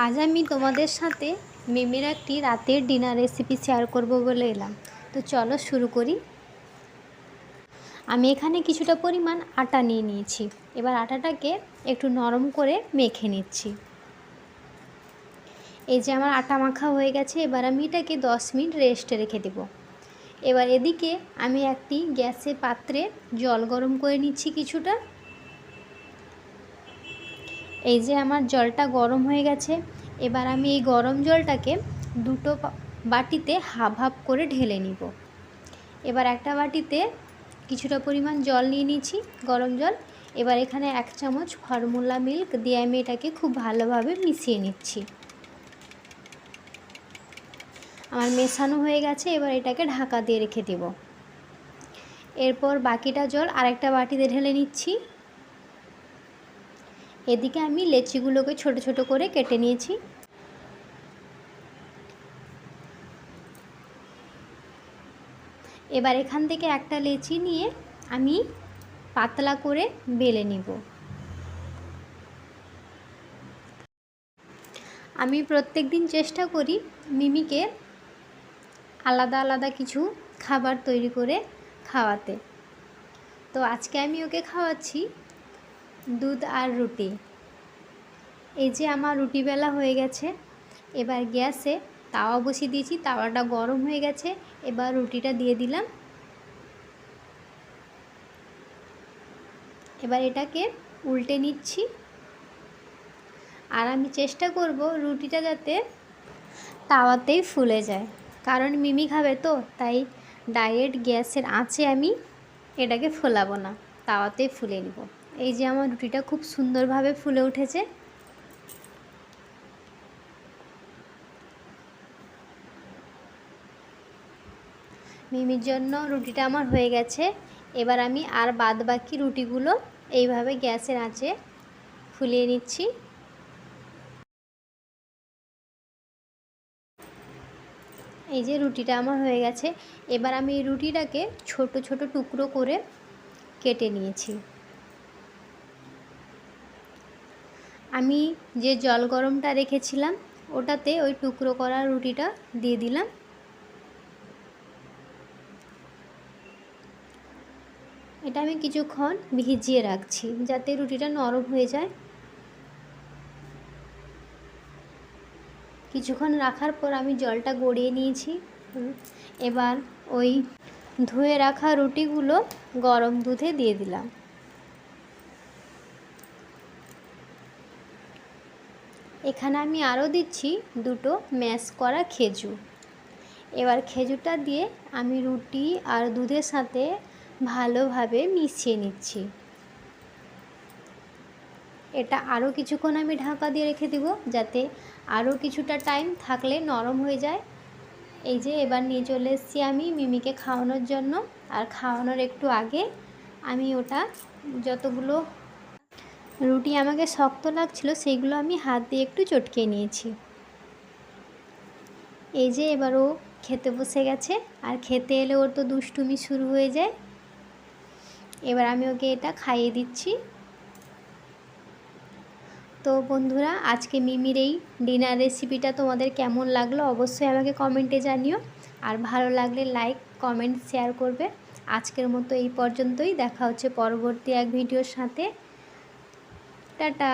আজ আমি তোমাদের সাথে মিমির একটি রাতের ডিনার রেসিপি শেয়ার করব বলে এলাম। তো চলো শুরু করি। আমি এখানে কিছুটা পরিমাণ আটা নিয়ে নিয়েছি। এবার আটাটাকে একটু নরম করে মেখে নিচ্ছি। এই যে আমার আটা মাখা হয়ে গেছে, এবার আমি এটাকে দশ মিনিট রেস্টে রেখে দেব। এবার এদিকে আমি একটি গ্যাসের পাত্রে জল গরম করে নিচ্ছি কিছুটা। এই যে আমার জলটা গরম হয়ে গেছে, এবার আমি এই গরম জলটাকে দুটো বাটিতে হাফ হাফ করে ঢেলে নিব। এবার একটা বাটিতে কিছুটা পরিমাণ জল নিয়ে নিচ্ছি গরম জল। এবার এখানে এক চামচ ফর্মুলা মিল্ক দিয়ে আমি এটাকে খুব ভালোভাবে মিশিয়ে নিচ্ছি। আমার মেশানো হয়ে গেছে, এবার এটাকে ঢাকা দিয়ে রেখে দেব। এরপর বাকিটা জল আরেকটা বাটিতে ঢেলে নিচ্ছি। এদিকে আমি লেচিগুলোকে ছোট ছোট করে কেটে নিয়েছি। এবার এখান থেকে একটা লেচি নিয়ে আমি পাতলা করে বেলে নিব। আমি প্রত্যেক দিন চেষ্টা করি মিমিকে আলাদা আলাদা কিছু খাবার তৈরি করে খাওয়াতে। তো আজকে আমি ওকে খাওয়াচ্ছি দুধ আর রুটি। এই যে আমার রুটি বেলা হয়ে গেছে, এবার গ্যাসে তাওয়া বসিয়ে দিয়েছি, তাওয়াটা গরম হয়ে গেছে, এবার রুটিটা দিয়ে দিলাম। এবার এটাকে উল্টে নিচ্ছি। আর আমি চেষ্টা করব রুটিটা যাতে তাওয়াতেই ফুলে যায়, কারণ মিমি খাবে তো, তাই ডাইরেক্ট গ্যাসের আঁচে আমি এটাকে ফোলাবো না, তাওয়াতেই ফুলে নিব। এই যে আমার রুটিটা খুব সুন্দরভাবে ফুলে উঠেছে। মিমির জন্য রুটিটা আমার হয়ে গেছে। এবার আমি আর বাদ বাকি রুটিগুলো এইভাবে গ্যাসের আঁচে ফুলিয়ে নিচ্ছি। এই যে রুটিটা আমার হয়ে গেছে। এবার আমি রুটিটাকে ছোট ছোট টুকরো করে কেটে নিয়েছি। আমি যে জল গরমটা রেখেছিলাম, ওটাতে ওই টুকরো করা রুটিটা দিয়ে দিলাম। এটা আমি কিছুক্ষণ ভিজিয়ে রাখছি যাতে রুটিটা নরম হয়ে যায়। কিছুক্ষণ রাখার পর আমি জলটা গড়িয়ে নিয়েছি। এবার ওই ধুয়ে রাখা রুটিগুলো গরম দুধে দিয়ে দিলাম। এখানে আমি আরও দিচ্ছি দুটো ম্যাশ করা খেজুর। এবার খেজুরটা দিয়ে আমি রুটি আর দুধের সাথে ভালোভাবে মিশিয়ে নিচ্ছি। এটা আরও কিছুক্ষণ আমি ঢাকা দিয়ে রেখে দিব যাতে আরও কিছুটা টাইম থাকলে নরম হয়ে যায়। এই যে এবার নিয়ে চলে এসেছি আমি মিমিকে খাওয়ানোর জন্য। আর খাওয়ানোর একটু আগে আমি ওটা যতগুলো রুটি আমাকে শক্ত লাগছিল সেইগুলো আমি হাত দিয়ে একটু চটকে নিয়েছি। এই যে এবার ও খেতে বসে গেছে, আর খেতে এলে ওর তো দুষ্টুমি শুরু হয়ে যায়। এবার আমি ওকে এটা খাইয়ে দিচ্ছি। তো বন্ধুরা, আজকে মিমির এই ডিনার রেসিপিটা তোমাদের কেমন লাগল অবশ্যই আমাকে কমেন্টে জানিও। আর ভালো লাগলে লাইক, কমেন্ট, শেয়ার করবে। আজকের মতো এই পর্যন্তই, দেখা হচ্ছে পরবর্তী এক ভিডিওর সাথে। टाटा